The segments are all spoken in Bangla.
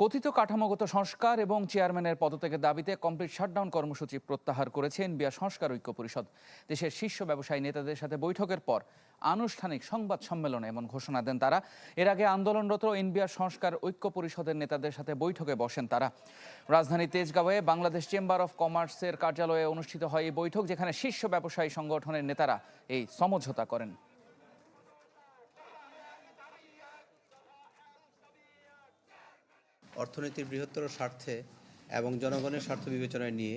কথিত কাঠামোগত সংস্কার এবং চেয়ারম্যানের পদত্যাগের দাবিতে কমপ্লিট শাটডাউন কর্মসূচি প্রত্যাহার করেছে এনবিআর সংস্কার ঐক্য পরিষদ। দেশের শীর্ষ ব্যবসায়ী নেতাদের সাথে বৈঠকের পর আনুষ্ঠানিক সংবাদ সম্মেলনে এমন ঘোষণা দেন তারা। এর আগে আন্দোলনরত এনবিআর সংস্কার ঐক্য পরিষদের নেতাদের সাথে বৈঠকে বসেন তারা। রাজধানী তেজগাঁওয়ে বাংলাদেশ চেম্বার অফ কমার্সের কার্যালয়ে অনুষ্ঠিত হয় এই বৈঠক, যেখানে শীর্ষ ব্যবসায়ী সংগঠনের নেতারা এই সমঝোতা করেন। অর্থনীতির বৃহত্তর স্বার্থে এবং জনগণের স্বার্থ বিবেচনায় নিয়ে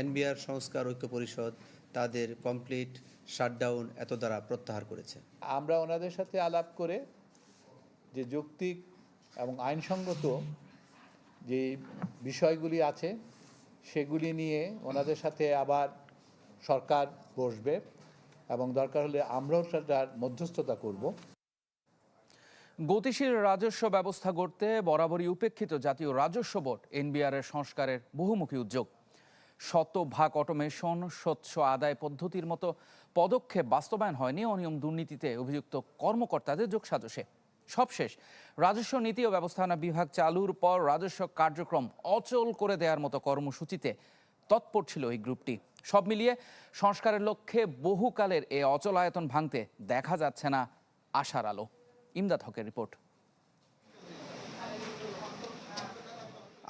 এনবিআর সংস্কার ঐক্য পরিষদ তাদের কমপ্লিট শাটডাউন এত দ্বারা প্রত্যাহার করেছে। আমরা ওনাদের সাথে আলাপ করে যে যৌক্তিক এবং আইনসঙ্গত যে বিষয়গুলি আছে, সেগুলি নিয়ে ওনাদের সাথে আবার সরকার বসবে এবং দরকার হলে আমরাও সেটার মধ্যস্থতা করব। গতিশীল রাজস্ব ব্যবস্থা গড়তে বরাবরই উপেক্ষিত জাতীয় রাজস্ব বোর্ড, এনবিআর এর সংস্কারের বহুমুখী উদ্যোগ। শতভাগ অটোমেশন, স্বচ্ছ আদায় পদ্ধতির মতো পদক্ষেপ বাস্তবায়ন হয়নি, অনিয়ম দুর্নীতিতে অভিযুক্ত কর্মকর্তাদের যোগসাজশে। সবশেষ, রাজস্ব নীতি ও ব্যবস্থাপনা বিভাগ চালুর পর রাজস্ব কার্যক্রম অচল করে দেওয়ার মতো কর্মসূচিতে তৎপর ছিল এই গ্রুপটি। সব মিলিয়ে সংস্কারের লক্ষ্যে বহুকালের এ অচলায়তন ভাঙতে দেখা যাচ্ছে না আশার আলো। ইমদাদ হকের রিপোর্ট।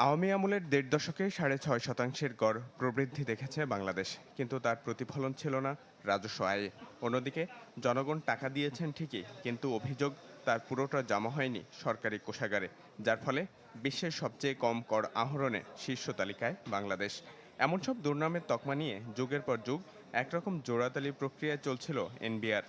আওয়ামী আমলের দেড় দশকে সাড়ে ছয় শতাংশের গড় প্রবৃদ্ধি দেখেছে বাংলাদেশ, কিন্তু তার প্রতিফলন ছিল না রাজস্ব আয়ে। অন্যদিকে, জনগণ টাকা দিয়েছেন ঠিকই, কিন্তু অভিযোগ তার পুরোটা জমা হয়নি সরকারি কোষাগারে, যার ফলে বিশ্বের সবচেয়ে কম কর আহরণে শীর্ষ তালিকায় বাংলাদেশ। এমন সব দুর্নামের তকমা নিয়ে যুগের পর যুগ একরকম জোড়াতালি প্রক্রিয়ায় চলছিল এনবিআর।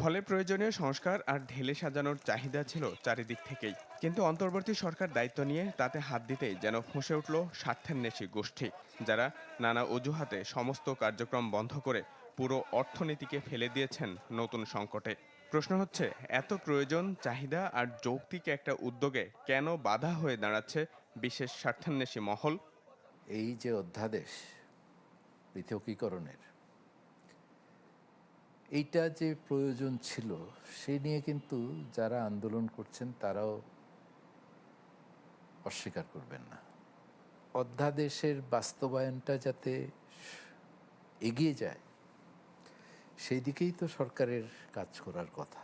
ফলে প্রয়োজনীয় সংস্কার আর ঢেলে সাজানোর চাহিদা ছিল চারিদিক থেকেই। কিন্তু অন্তর্বর্তী সরকার দায়িত্ব নিয়ে তাতে হাত দিতেই যেন ফুঁসে উঠল স্বার্থান্বেষী গোষ্ঠী, যারা নানা অজুহাতে সমস্ত কার্যক্রম বন্ধ করে পুরো অর্থনীতিকে ফেলে দিয়েছেন নতুন সংকটে। প্রশ্ন হচ্ছে, এত প্রয়োজন, চাহিদা আর যৌক্তিক একটা উদ্যোগে কেন বাধা হয়ে দাঁড়াচ্ছে বিশেষ স্বার্থান্বেষী মহল? এই যে অধ্যাদেশ পৃথকীকরণের এইটা যে প্রয়োজন ছিল, সে নিয়ে কিন্তু যারা আন্দোলন করছেন তারাও অস্বীকার করবেন না। অধ্যাদেশের বাস্তবায়নটা যাতে এগিয়ে যায়, সেই দিকেই তো সরকারের কাজ করার কথা।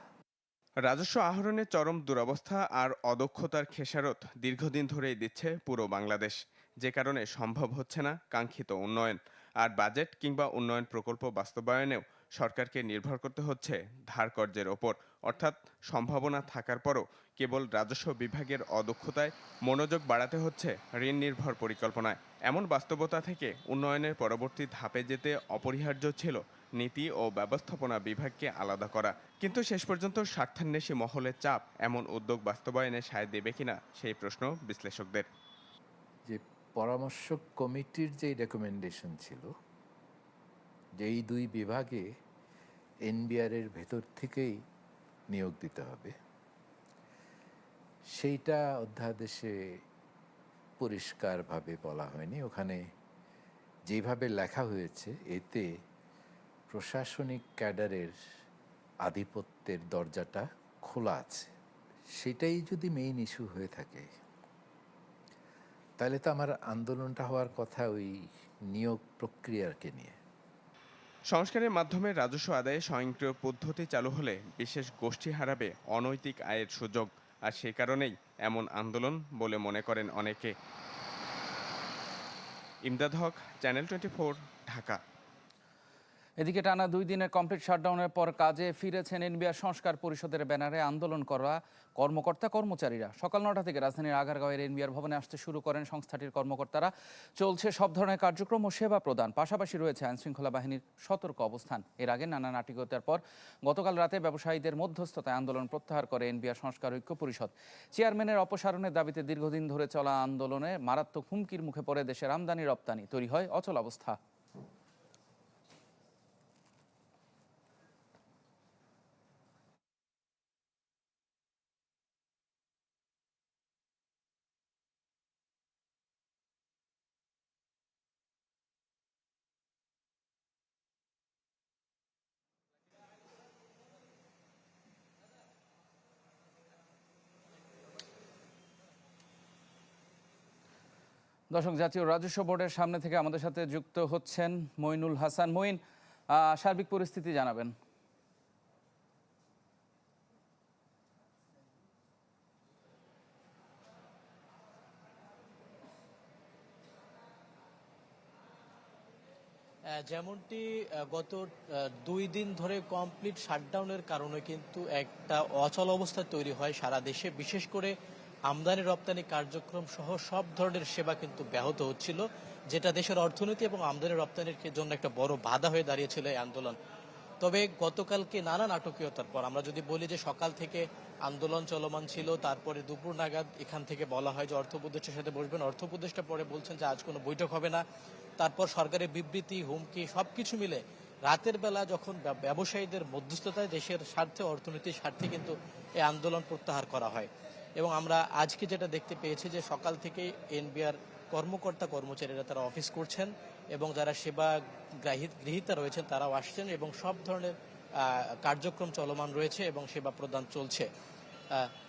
রাজস্ব আহরণে চরম দুরবস্থা আর অদক্ষতার খেসারত দীর্ঘদিন ধরেই দিচ্ছে পুরো বাংলাদেশ। যে কারণে সম্ভব হচ্ছে না কাঙ্ক্ষিত উন্নয়ন। আর বাজেট কিংবা উন্নয়ন প্রকল্প বাস্তবায়নেও সরকারকে নির্ভর করতে হচ্ছে ধার কর্যের ওপর। অর্থাৎ সম্ভাবনা থাকার পরও কেবল রাজস্ব বিভাগের অদক্ষতায় মনোযোগ বাড়াতে হচ্ছে ঋণ নির্ভর পরিকল্পনায়। এমন বাস্তবতা থেকে উন্নয়নের পরবর্তী ধাপে যেতে অপরিহার্য ছিল নীতি ও ব্যবস্থাপনা বিভাগকে আলাদা করা। কিন্তু শেষ পর্যন্ত স্বার্থান্বেষী মহলের চাপ এমন উদ্যোগ বাস্তবায়নে সায় দেবে কিনা সেই প্রশ্ন বিশ্লেষকদের। যে পরামর্শক কমিটির যে রেকমেন্ডেশন ছিল যে এই দুই বিভাগে এনবিআরের ভেতর থেকেই নিয়োগ দিতে হবে। সেইটা অধ্যাদেশে পরিষ্কারভাবে বলা হয়নি। ওখানে যেভাবে লেখা হয়েছে, এতে প্রশাসনিক ক্যাডারের আধিপত্যের দরজাটা খোলা আছে। সেটাই যদি মেইন ইস্যু হয়ে থাকে, তাহলে তো আমার আন্দোলনটা হওয়ার কথা ওই নিয়োগ প্রক্রিয়াকে নিয়ে। সংস্কারের মাধ্যমে রাজস্ব আদায়ে স্বয়ংক্রিয় পদ্ধতি চালু হলে বিশেষ গোষ্ঠী হারাবে অনৈতিক আয়ের সুযোগ। আর সে কারণেই এমন আন্দোলন বলে মনে করেন অনেকে। Imdad Haque, channel twenty Dhaka. এদিকে টানা দুই দিনের কমপ্লিট শাটডাউনের পর কাজে ফিরেছেন এনবিআর সংস্কার পরিষদের ব্যানারে আন্দোলন করা কর্মকর্তা কর্মচারীরা। সকাল নটা থেকে রাজধানীর আগারগাঁওয়ের এনবিআর ভবনে আসতে শুরু করেন সংস্থাটির কর্মকর্তারা। চলছে সব ধরনের কার্যক্রম ও সেবা প্রদান। পাশাপাশি রয়েছে আইনশৃঙ্খলা বাহিনীর সতর্ক অবস্থান। এর আগে নানা নাটিকতার পর গতকাল রাতে ব্যবসায়ীদের মধ্যস্থতায় আন্দোলন প্রত্যাহার করে এনবিআর সংস্কার ঐক্য পরিষদ। চেয়ারম্যানের অপসারণের দাবিতে দীর্ঘদিন ধরে চলা আন্দোলনে মারাত্মক হুমকির মুখে পড়ে দেশের আমদানি রপ্তানি তৈরি হয় অচল অবস্থা। দর্শক, জাতীয় রাজস্ব বোর্ডের সামনে থেকে আমাদের সাথে যুক্ত হচ্ছেন মইনুল হাসান। মইন সার্বিক পরিস্থিতি জানাবেন। যেমনটি গত দুই দিন ধরে কমপ্লিট শাটডাউনের কারণে কিন্তু একটা অচল অবস্থা তৈরি হয় সারা দেশে। বিশেষ করে আমদানি রপ্তানি কার্যক্রম সহ সব ধরনের সেবা কিন্তু ব্যাহত হচ্ছিল, যেটা দেশের অর্থনীতি এবং আমদানি রপ্তানির জন্য একটা বড় বাধা হয়ে দাঁড়িয়েছিল এই আন্দোলন। তবে গতকালকে নানা নাটকীয়তার পর, আমরা যদি বলি যে সকাল থেকে আন্দোলন চলমান ছিল, তারপরে দুপুর নাগাদ এখান থেকে বলা হয় যে অর্থ উপদেষ্টার সাথে বসবেন অর্থ উপদেষ্টা পরে বলছেন যে আজ কোনো বৈঠক হবে না। তারপর সরকারের বিবৃতি, হুমকি, সবকিছু মিলে রাতের বেলা যখন ব্যবসায়ীদের মধ্যস্থতায় দেশের স্বার্থে, অর্থনীতির স্বার্থে কিন্তু এই আন্দোলন প্রত্যাহার করা হয়। এবং আমরা আজকে যেটা দেখতে পেয়েছি যে সকাল থেকে এনবিআর কর্মকর্তা কর্মচারীরা তারা অফিস করছেন এবং যারা সেবা গৃহীতা রয়েছেন তারাও আসছেন এবং সব ধরনের কার্যক্রম চলমান রয়েছে এবং সেবা প্রদান চলছে।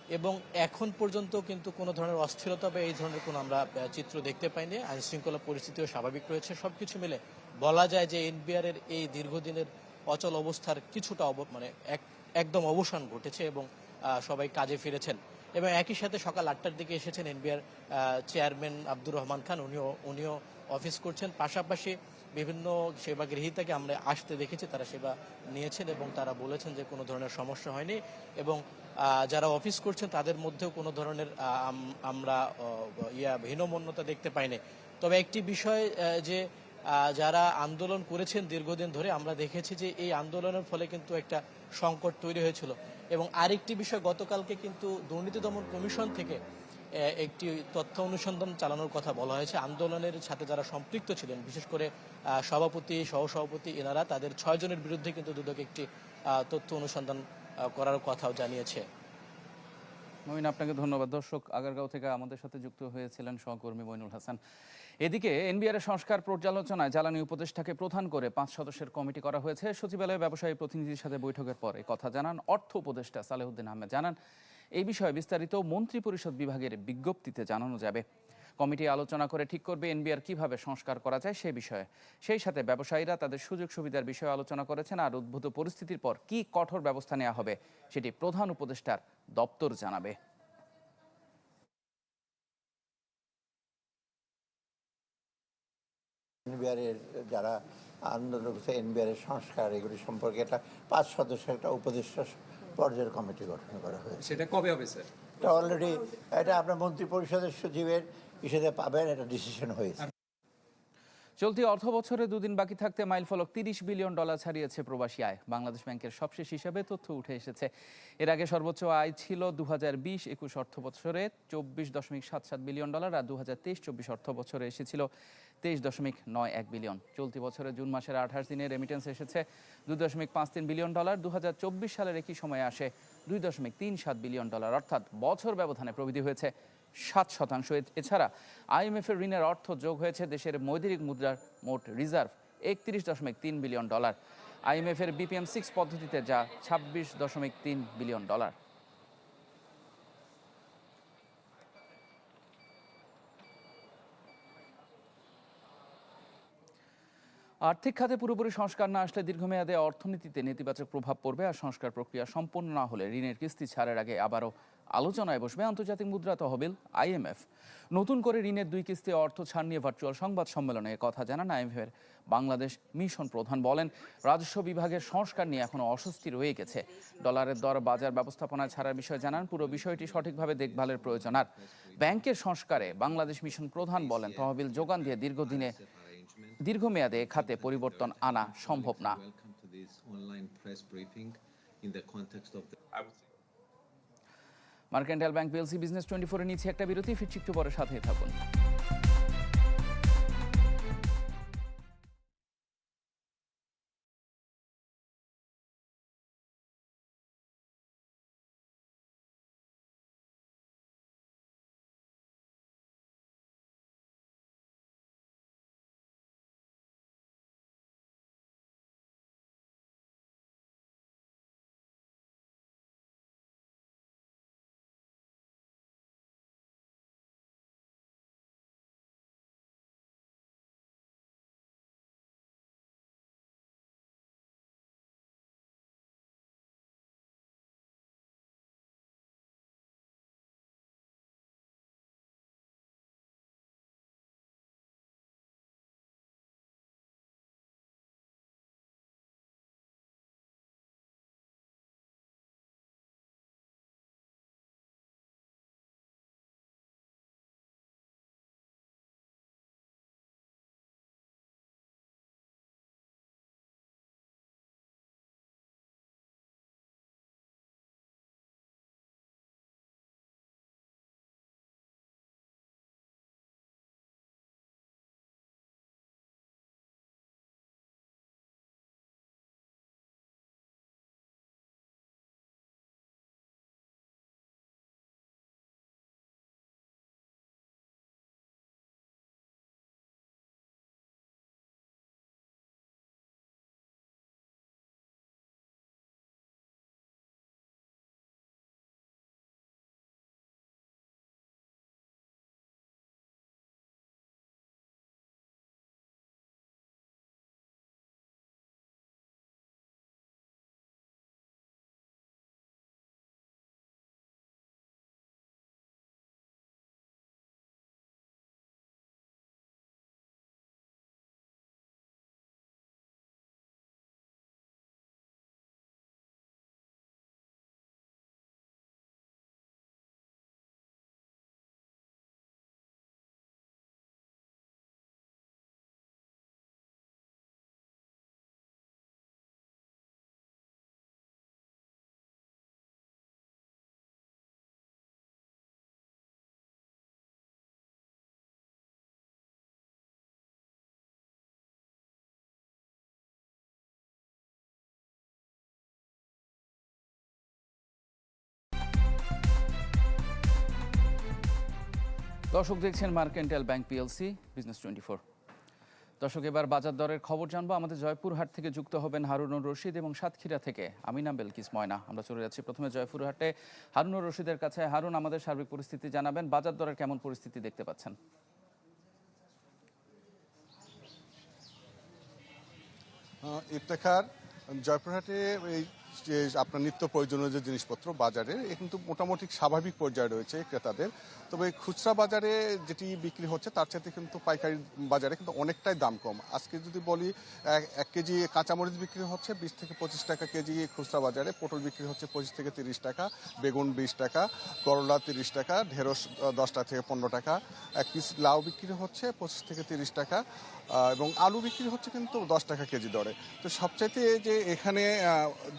এবং এখন পর্যন্ত কিন্তু কোনো ধরনের অস্থিরতা বা এই ধরনের কোনো আমরা চিত্র দেখতে পাইনি। আইন শৃঙ্খলা পরিস্থিতিও স্বাভাবিক রয়েছে। সব কিছু মিলে বলা যায় যে এনবিআর এর এই দীর্ঘদিনের অচল অবস্থার কিছুটা মানে এক- একদম অবসান ঘটেছে এবং সবাই কাজে ফিরেছেন। এবং একই সাথে সকাল আটটার দিকে এসেছেন এনবিআর চেয়ারম্যান আব্দুর রহমান খান। উনিও উনিও অফিস করছেন। পাশাপাশি বিভিন্ন সেবা গৃহীতাকে আমরা আসতে দেখেছি, তারা সেবা নিয়েছেন এবং তারা বলেছেন যে কোনো ধরনের সমস্যা হয়নি এবং যারা অফিস করছেন তাদের মধ্যেও কোনো ধরনের আমরা ইয়া, হীনমন্যতা দেখতে পাইনি। তবে একটি বিষয় যে যারা আন্দোলন করেছেন দীর্ঘদিন ধরে আমরা দেখেছি যে এই আন্দোলনের ফলে কিন্তু একটা সংকট তৈরি হয়েছিল। এবং আরেকটি বিষয়, গতকালকে কিন্তু দুর্নীতি দমন কমিশন থেকে একটি তথ্য অনুসন্ধান চালানোর কথা বলা হয়েছে। আন্দোলনের সাথে যারা সম্পৃক্ত ছিলেন, বিশেষ করে সভাপতি, সহসভাপতি এনারা, তাদের ছয় জনের বিরুদ্ধে কিন্তু দুদক একটি তথ্য অনুসন্ধান করার কথাও জানিয়েছে। মইন আপনাকে ধন্যবাদ। দর্শক, আগারগাঁও থেকে আমাদের সাথে যুক্ত হয়েছিলেন সহকর্মী মইনুল হাসান। এদিকে এনবিআর সংস্কার পর্যালোচনায় জ্বালানি উপদেষ্টাকে প্রধান করে পাঁচ সদস্যের কমিটি করা হয়েছে। সচিবালয়ে ব্যবসায়ী প্রতিনিধির সাথে বৈঠকের পর কথা জানান অর্থ উপদেষ্টা সালেহুদ্দিন আহমেদ। জানান, এই বিষয়ে বিস্তারিত মন্ত্রী পরিষদ বিভাগের বিজ্ঞপ্তিতে জানানো যাবে। কমিটি আলোচনা করে ঠিক করবে এনবিআর কীভাবে সংস্কার করা যায় সে বিষয়ে। সেই সাথে ব্যবসায়ীরা তাদের সুযোগ সুবিধার বিষয়ে আলোচনা করেছেন আর উদ্ভূত পরিস্থিতির পর কি কঠোর ব্যবস্থা নেওয়া হবে সেটি প্রধান উপদেষ্টার দপ্তর জানাবে। এনবিআরের যারা আন্দোলন করছে এনবিআরের সংস্কার এগুলি সম্পর্কে একটা পাঁচ সদস্যের একটা উপদেষ্টা পর্যায়ের কমিটি গঠন করা হয়েছে। সেটা কবে হবে স্যার? এটা অলরেডি এটা আপনার মন্ত্রী পরিষদের সচিবের হিসেবে পাবেন এটা ডিসিশন হয়েছে। চলতি অর্থ বছরে দুদিন বাকি থাকতে মাইলফলক তিরিশ বিলিয়ন ডলার ছাড়িয়েছে প্রবাসী আয়। বাংলাদেশ ব্যাংকের সবশেষ হিসাবে তথ্য উঠে এসেছে। এর আগে সর্বোচ্চ আয় ছিল দু হাজার বিশ একুশ অর্থ বছরে চব্বিশ দশমিক সাত সাত বিলিয়ন ডলার আর দু হাজার তেইশ চব্বিশ অর্থ বছরে এসেছিল তেইশ দশমিক নয় এক বিলিয়ন। চলতি বছরে জুন মাসের আঠাশ দিনে রেমিটেন্স এসেছে দুই দশমিক পাঁচ তিন বিলিয়ন ডলার দু হাজার চব্বিশ সালের একই সময়ে আসে দুই দশমিক তিন সাত বিলিয়ন ডলার। অর্থাৎ বছর ব্যবধানে প্রবৃদ্ধি হয়েছে। সাত শতাংশ। এছাড়া আইএমএফের ঋণের অর্থ যোগ হয়েছে দেশের মৈদিরিক মুদ্রার মোট রিজার্ভ একত্রিশ দশমিক তিন বিলিয়ন ডলার। আইএমএফের বিপিএম সিক্স পদ্ধতিতে যা ছাব্বিশ দশমিক তিন বিলিয়ন ডলার। আর্থিক খাতে পুরোপুরি সংস্কার না আসলে দীর্ঘমেয়াদে অর্থনীতিতে নেতিবাচক প্রভাব পড়বে আর সংস্কার প্রক্রিয়া সম্পন্ন না হলে ঋণের কিস্তি ছাড়ের আগে আবারও আলোচনায় বসবে আন্তর্জাতিক মুদ্রা তহবিল আইএমএফ নতুন করে ঋণের দুই কিস্তি অর্থ ছাড় নিয়ে ভার্চুয়াল সংবাদ সম্মেলনে কথা জানান আইএমএফ এর বাংলাদেশ মিশন প্রধান বলেন, রাজস্ব বিভাগের সংস্কার নিয়ে এখনও অস্বস্তি রয়ে গেছে। ডলারের দর বাজার ব্যবস্থাপনা ছাড়ার বিষয়ে জানান, পুরো বিষয়টি সঠিকভাবে দেখভালের প্রয়োজন। আর ব্যাংকের সংস্কারে বাংলাদেশ মিশন প্রধান বলেন, তহবিল যোগান দিয়ে দীর্ঘদিনে দীর্ঘমেয়াদে খাতে পরিবর্তন আনা সম্ভব না। Mercantile bank PLC business twenty ফোরে নিচ্ছে একটা বিরতি, ফিরছি একটু পরে সাথে থাকুন। দর্শক দেখছেন mercantile bank PLC, business twenty four. দর্শক, এবার বাজার দরের খবর জানব। আমাদের জয়পুরহাট থেকে যুক্ত হবেন হারুনুর রশিদ এবং সাতক্ষীরা থেকে আমিনা বেলকিস ময়না। আমরা চলে যাচ্ছি প্রথমে জয়পুরহাটে। হারুনুর রশিদের কাছে। হারুন, আমাদের সার্বিক পরিস্থিতি জানাবেন। বাজার দরের কেমন পরিস্থিতি দেখতে পাচ্ছেন? ইফতেখার, জয়পুরহাটে এই যে আপনার নিত্য প্রয়োজনীয় যে জিনিসপত্র বাজারে, এ কিন্তু মোটামুটি স্বাভাবিক পর্যায়ে রয়েছে ক্রেতাদের। তবে খুচরা বাজারে যেটি বিক্রি হচ্ছে, তার সাথে কিন্তু পাইকারি বাজারে কিন্তু অনেকটাই দাম কম। আজকে যদি বলি, এক- কেজি কাঁচামরিচ বিক্রি হচ্ছে বিশ থেকে পঁচিশ টাকা কেজি, খুচরা বাজারে পটল বিক্রি হচ্ছে পঁচিশ থেকে তিরিশ টাকা, বেগুন বিশ টাকা, করলা তিরিশ টাকা, ঢেঁড়স দশটা থেকে পনেরো টাকা, এক পিস লাউ বিক্রি হচ্ছে পঁচিশ থেকে তিরিশ টাকা এবং আলু বিক্রি হচ্ছে কিন্তু দশ টাকা কেজি দরে। তো সবচাইতে যে এখানে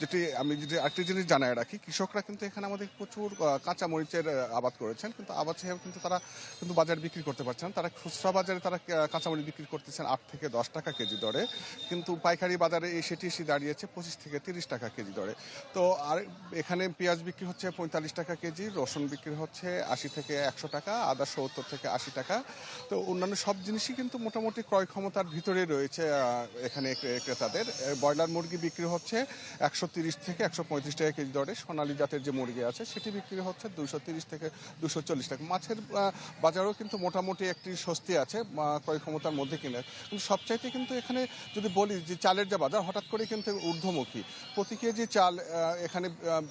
যেটি আমি যদি আরেকটি জিনিস জানায় রাখি, কৃষকরা কিন্তু এখানে আমাদের প্রচুর কাঁচা মরিচের আবাদ করেছেন। কিন্তু আবাদ হিসেবে কিন্তু তারা কিন্তু বাজারে বিক্রি করতে পারছেন তারা খুচরা বাজারে তারা কাঁচামরিচ বিক্রি করতেছেন আট থেকে দশ টাকা কেজি দরে। কিন্তু পাইকারি বাজারে এই সেটি এসে দাঁড়িয়েছে পঁচিশ থেকে তিরিশ টাকা কেজি দরে। তো আর এখানে পেঁয়াজ বিক্রি হচ্ছে পঁয়তাল্লিশ টাকা কেজি, রসুন বিক্রি হচ্ছে আশি থেকে একশো টাকা, আদা সত্তর থেকে আশি টাকা। তো অন্যান্য সব জিনিসই কিন্তু মোটামুটি ক্রয় ক্ষমতার ভিতরে রয়েছে এখানে ক্রেতাদের। ব্রয়লার মুরগি বিক্রি হচ্ছে একশো তিরিশ থেকে একশো পঁয়ত্রিশ টাকা কেজি দরে। সোনালী জাতের যে মুরগি আছে, সেটি বিক্রি হচ্ছে দুশো তিরিশ থেকে দুশো চল্লিশ টাকা। মাছের বাজারও কিন্তু মোটামুটি একটি স্বস্তি আছে ক্রয় ক্ষমতার মধ্যে কিনে। কিন্তু সবচাইতে কিন্তু এখানে যদি বলি যে চালের যে বাজার, হঠাৎ করে কিন্তু ঊর্ধ্বমুখী। প্রতি কেজি চাল এখানে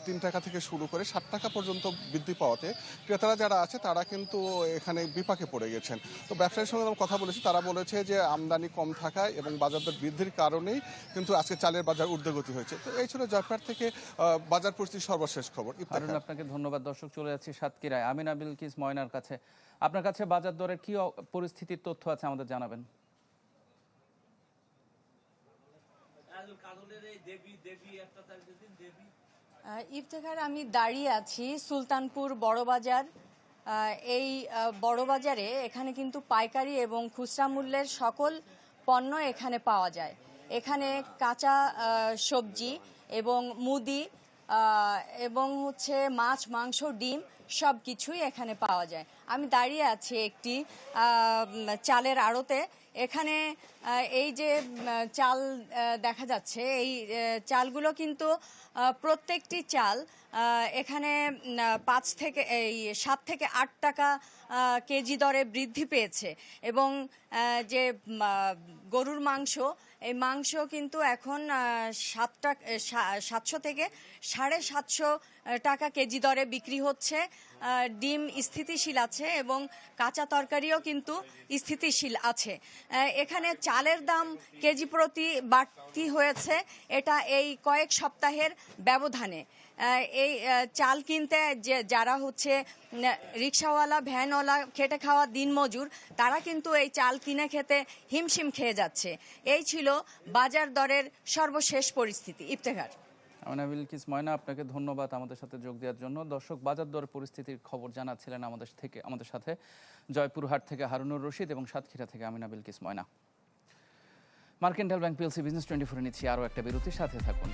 তিন টাকা থেকে শুরু করে ষাট টাকা পর্যন্ত বৃদ্ধি পাওয়াতে ক্রেতারা যারা আছে, তারা কিন্তু এখানে বিপাকে পড়ে গেছেন। তো ব্যবসায়ীর সঙ্গে কথা বলেছি, তারা বলেছে যে আমদানি কম থাকায় এবং বাজার দর বৃদ্ধির কারণেই কিন্তু আজকে চালের বাজার ঊর্ধ্বগতি হয়েছে। তো এই ছিল জয়পাট থেকে আহ, বাজার পরিস্থিতির সর্বশেষ খবর। ইফতেখার। আপনাকে ধন্যবাদ। দর্শক চলে যাচ্ছি সাতক্ষীরায়। আমিনা বিলকিস ময়নার কাছে। আপনার কাছে বাজার দরের কি পরিস্থিতির তথ্য আছে আমাদের জানাবেন। ইফতেখার আমি দাঁড়িয়ে আছি সুলতানপুর বড়বাজার। এই বড়বাজারে এখানে কিন্তু পাইকারি এবং খুচরা মূল্যের সকল পণ্য এখানে পাওয়া যায়। এখানে কাঁচা সবজি এবং মুদি এবং হচ্ছে মাছ, মাংস, ডিম সব কিছুই এখানে পাওয়া যায়। আমি দাঁড়িয়ে আছি একটি চালের আড়তে। এখানে এই যে চাল দেখা যাচ্ছে, এই চালগুলো কিন্তু প্রত্যেকটি চাল এখানে পাঁচ থেকে, এই, সাত থেকে আট টাকা কেজি দরে বৃদ্ধি পেয়েছে। এবং যে গরুর মাংস এই মাংস কিন্তু এখন সাতটা সাত সাতশো থেকে সাড়ে সাতশো টাকা কেজি দরে বিক্রি হচ্ছে। ডিম স্থিতিশীল আছে এবং কাঁচা তরকারিও কিন্তু স্থিতিশীল আছে। এখানে চালের দাম কেজি প্রতি বাড়তি হয়েছে। এটা এই কয়েক সপ্তাহের ব্যবধানে। এই চাল কিনতে যে, যারা হচ্ছে রিক্সাওয়ালা, ভ্যানওয়ালা, খেটে খাওয়া দিনমজুর, তারা কিন্তু এই চাল কিনে খেতে হিমশিম খেয়ে যাচ্ছে। এই ছিল বাজার দরের সর্বশেষ পরিস্থিতি। ইফতেখার। আমিনা বিলকিস ময়না, আপনাকে ধন্যবাদ আমাদের সাথে যোগ দেওয়ার জন্য। দর্শক, বাজার দর পরিস্থিতির খবর জানাচ্ছিলেন আমাদের থেকে, আমাদের সাথে। জয়পুরহাট থেকে হারুনুর রশিদ এবং সাতক্ষীরা থেকে Amina Bilkis Moyna. Mercantile bank PLC business twenty ফোরে নিচ্ছি আরও একটা বিরতির সাথে থাকুন।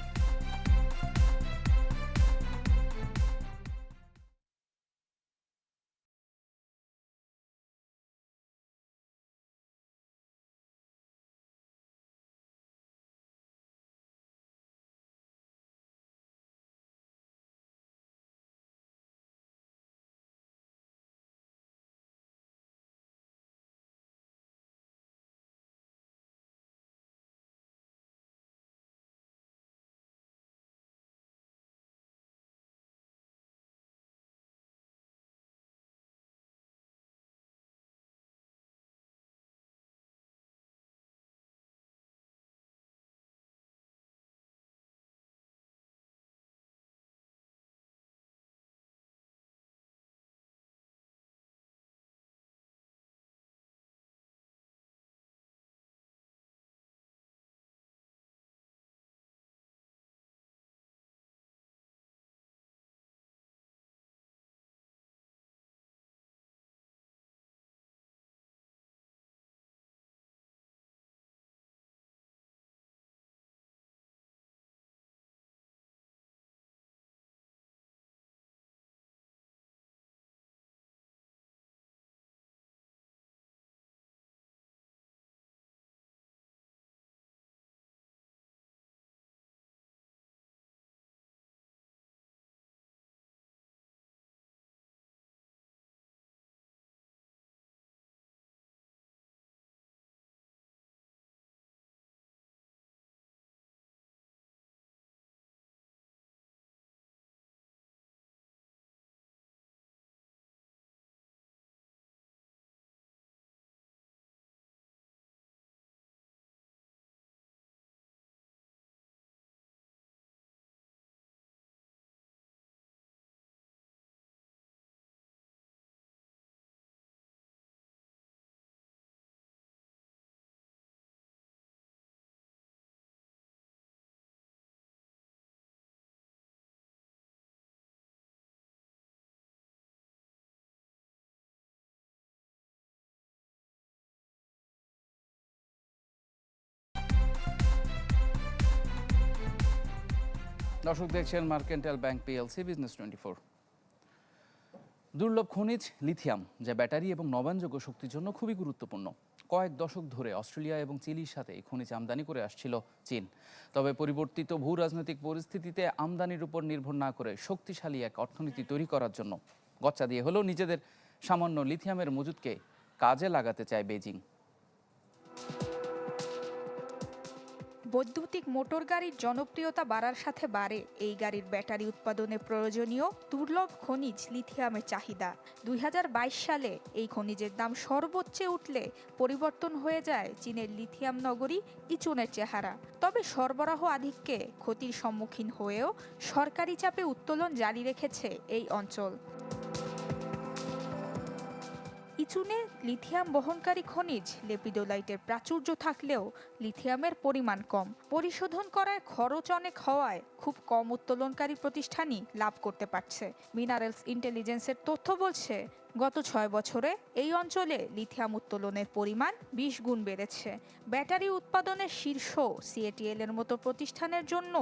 দর্শক দেখছেন mercantile bank PLC, business twenty four. দুর্লভ খনিজ, লিথিয়াম, যা ব্যাটারি এবং নবায়নযোগ্য শক্তির জন্য খুবই গুরুত্বপূর্ণ। কয়েক দশক ধরে অস্ট্রেলিয়া এবং চিলির সাথে এই খনিজ আমদানি করে আসছিল চীন। তবে পরিবর্তিত ভূ রাজনৈতিক পরিস্থিতিতে আমদানির উপর নির্ভর না করে শক্তিশালী এক অর্থনীতি তৈরি করার জন্য। গচ্চা দিয়ে হলেও নিজেদের সামান্য লিথিয়ামের মজুদকে কাজে লাগাতে চায় বেজিং। বৈদ্যুতিক মোটর গাড়ির জনপ্রিয়তা বাড়ার সাথে বাড়ে। এই গাড়ির ব্যাটারি উৎপাদনে প্রয়োজনীয় দুর্লভ খনিজ লিথিয়ামের চাহিদা। দুই হাজার বাইশ সালে এই খনিজের দাম সর্বোচ্চে উঠলে পরিবর্তন হয়ে যায় চীনের লিথিয়াম নগরী ইচুনের চেহারা। তবে সরবরাহ আধিক্যে ক্ষতির সম্মুখীন হয়েও সরকারি চাপে উত্তোলন জারি রেখেছে এই অঞ্চল। ইচুনে লিথিয়াম বহনকারী খনিজ লেপিডোলাইটের প্রাচুর্য থাকলেও লিথিয়ামের পরিমাণ কম। পরিশোধন করায় খরচ অনেক হওয়ায় খুব কম উত্তোলনকারী প্রতিষ্ঠানই লাভ করতে পারছে। মিনারেলস ইন্টেলিজেন্সের তথ্য বলছে, গত ছয় বছরে এই অঞ্চলে লিথিয়াম উত্তোলনের পরিমাণ বিশ গুণ বেড়েছে। ব্যাটারি উৎপাদনের শীর্ষ সিএটিএল এর মতো প্রতিষ্ঠানের জন্য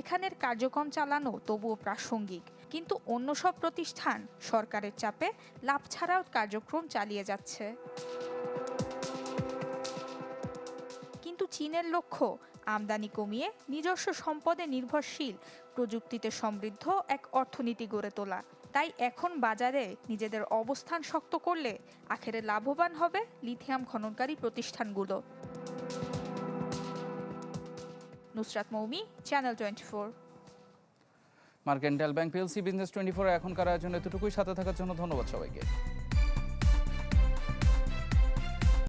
এখানের কার্যক্রম চালানো তবুও প্রাসঙ্গিক। কিন্তু অন্য সব প্রতিষ্ঠান সরকারের চাপে লাভ ছাড়াও কার্যক্রম চালিয়ে যাচ্ছে। কিন্তু চীনের লক্ষ্য আমদানি কমিয়ে নিজস্ব সম্পদে নির্ভরশীল, প্রযুক্তিতে সমৃদ্ধ এক অর্থনীতি গড়ে তোলা। তাই এখন বাজারে নিজেদের অবস্থান শক্ত করলে আখেরে লাভবান হবে লিথিয়াম খননকারী প্রতিষ্ঠানগুলো। Nusrat Moumi channel twenty four mercantile bank PLC business twenty four এখনকার আয়োজনে এতটুকুই। সাথে থাকার জন্য ধন্যবাদ সবাইকে।